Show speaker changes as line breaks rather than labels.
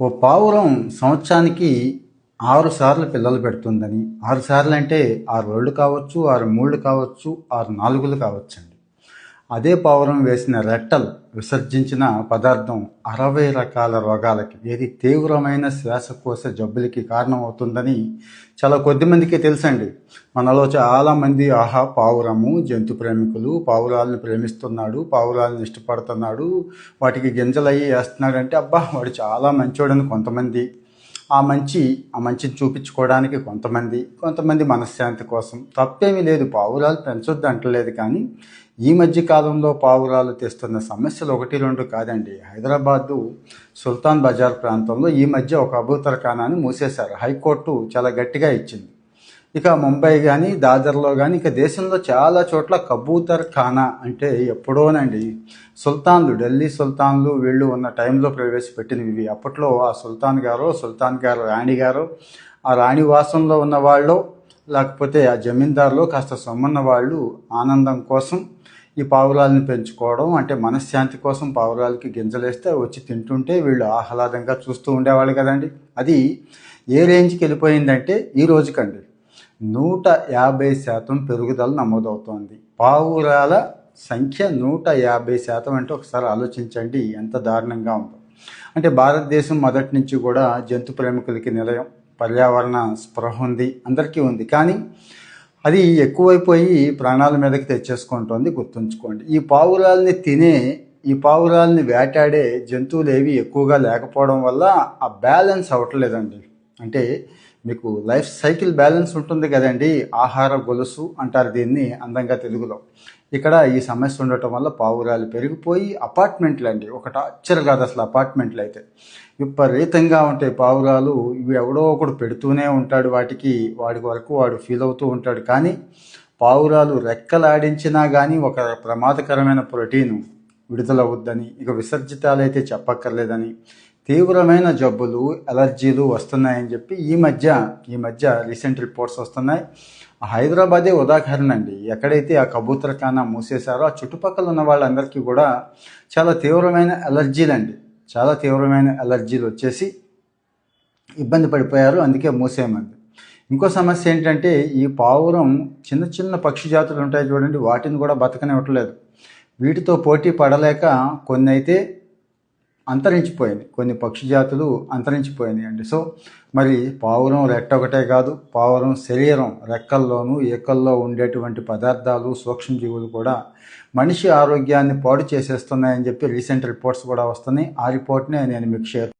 ఓ పావురం సంవత్సరానికి ఆరు సార్లు పిల్లలు పెడుతుందని. ఆరు సార్లు అంటే ఆరు రోజులు కావచ్చు ఆరు మూళ్ళు కావచ్చు ఆరు నాలుగులు కావచ్చండి. అదే పావురం వేసిన రెట్టలు విసర్జించిన పదార్థం అరవై రకాల రోగాలకి ఏది తీవ్రమైన శ్వాసకోశ జబ్బులకి కారణమవుతుందని చాలా కొద్ది మందికి తెలుసండి. మనలో చాలామంది ఆహా పావురము జంతు ప్రేమికులు పావురాలను ప్రేమిస్తున్నాడు పావురాలను ఇష్టపడుతున్నాడు వాటికి గింజలయ్యి అయ్యి వేస్తున్నాడంటే అబ్బా వాడు చాలా మంచోడని కొంతమంది ఆ మంచి ఆ మంచిని చూపించుకోవడానికి కొంతమంది కొంతమంది మనశ్శాంతి కోసం. తప్పేమీ లేదు పావురాలు పెంచొద్దు అంటలేదు కానీ ఈ మధ్య కాలంలో పావురాలు తెస్తున్న సమస్యలు ఒకటి రెండు కాదండి. హైదరాబాదు సుల్తాన్ బజార్ ప్రాంతంలో ఈ మధ్య ఒక అభూతర ఖానాన్ని మూసేశారు. హైకోర్టు చాలా గట్టిగా ఇచ్చింది. ఇక ముంబై కానీ దాదర్లో కానీ ఇక దేశంలో చాలా చోట్ల కబూతర్ ఖానా అంటే ఎప్పుడోనండి. సుల్తాన్లు ఢిల్లీ సుల్తాన్లు వీళ్ళు ఉన్న టైంలో ప్రవేశపెట్టినవి. ఇవి అప్పట్లో ఆ సుల్తాన్ గారు సుల్తాన్ గారు రాణి గారు ఆ రాణి వాసంలో ఉన్న వాళ్ళు లేకపోతే ఆ జమీందారులో కాస్త సొమ్మన్న వాళ్ళు ఆనందం కోసం ఈ పావురాలను పెంచుకోవడం అంటే మనశ్శాంతి కోసం పావురాలకి గింజలేస్తే వచ్చి తింటుంటే వీళ్ళు ఆహ్లాదంగా చూస్తూ ఉండేవాళ్ళు కదండి. అది ఏ రేంజ్కి వెళ్ళిపోయిందంటే ఈ రోజుకండి. నూట యాభై శాతం పెరుగుదల నమోదవుతోంది. పావురాల సంఖ్య నూట యాభై శాతం అంటే ఒకసారి ఆలోచించండి ఎంత దారుణంగా ఉందో. అంటే భారతదేశం మొదటి నుంచి కూడా జంతు ప్రేమికులకి నిలయం పర్యావరణ స్పృహ ఉంది అందరికీ ఉంది. కానీ అది ఎక్కువైపోయి ప్రాణాల మీదకి తెచ్చేసుకుంటోంది గుర్తుంచుకోండి. ఈ పావురాల్ని తినే ఈ పావురాల్ని వేటాడే జంతువులు ఏవి ఎక్కువగా లేకపోవడం వల్ల ఆ బ్యాలెన్స్ అవ్వట్లేదండి అంటే మీకు లైఫ్ సైకిల్ బ్యాలెన్స్ ఉంటుంది కదండి ఆహార గొలుసు అంటారు దీన్ని అందంగా తెలుగులో. ఇక్కడ ఈ సమస్య ఉండటం వల్ల పావురాలు పెరిగిపోయి అపార్ట్మెంట్లు అండి ఒకటి ఆశ్చర్య కాదు అసలు అపార్ట్మెంట్లు అయితే విపరీతంగా ఉంటాయి పావురాలు. ఇవి ఎవడో ఒకడు పెడుతూనే ఉంటాడు వాటికి వాడి వరకు వాడు ఫీల్ అవుతూ ఉంటాడు. కానీ పావురాలు రెక్కలాడించినా కానీ ఒక ప్రమాదకరమైన ప్రోటీన్ విడుదలవుద్దని ఇక విసర్జితాలు అయితే చెప్పక్కర్లేదని తీవ్రమైన జబ్బులు ఎలర్జీలు వస్తున్నాయని చెప్పి ఈ మధ్య ఈ మధ్య రీసెంట్ రిపోర్ట్స్ వస్తున్నాయి. హైదరాబాదే ఉదాహరణ అండి. ఎక్కడైతే ఆ కబూతర్ ఖానా మూసేశారో ఆ చుట్టుపక్కల ఉన్న వాళ్ళందరికీ కూడా చాలా తీవ్రమైన ఎలర్జీలు అండి. చాలా తీవ్రమైన ఎలర్జీలు వచ్చేసి ఇబ్బంది పడిపోయారు అందుకే మూసేయమంది. ఇంకో సమస్య ఏంటంటే ఈ పావురం చిన్న చిన్న పక్షి జాతులు ఉంటాయి చూడండి వాటిని కూడా బతకనివ్వట్లేదు. వీటితో పోటీ పడలేక కొన్ని అయితే అంతరించిపోయింది. కొన్ని పక్షి జాతులు అంతరించిపోయినాయి అండి. సో మరి పావురం రెట్ట ఒకటే కాదు పావురం శరీరం రెక్కల్లోనూ ఏకల్లో ఉండేటువంటి పదార్థాలు సూక్ష్మజీవులు కూడా మనిషి ఆరోగ్యాన్ని పాడు చేసేస్తున్నాయని చెప్పి రీసెంట్ రిపోర్ట్స్ కూడా వస్తున్నాయి. ఆ రిపోర్ట్నే నేను మీకు షేర్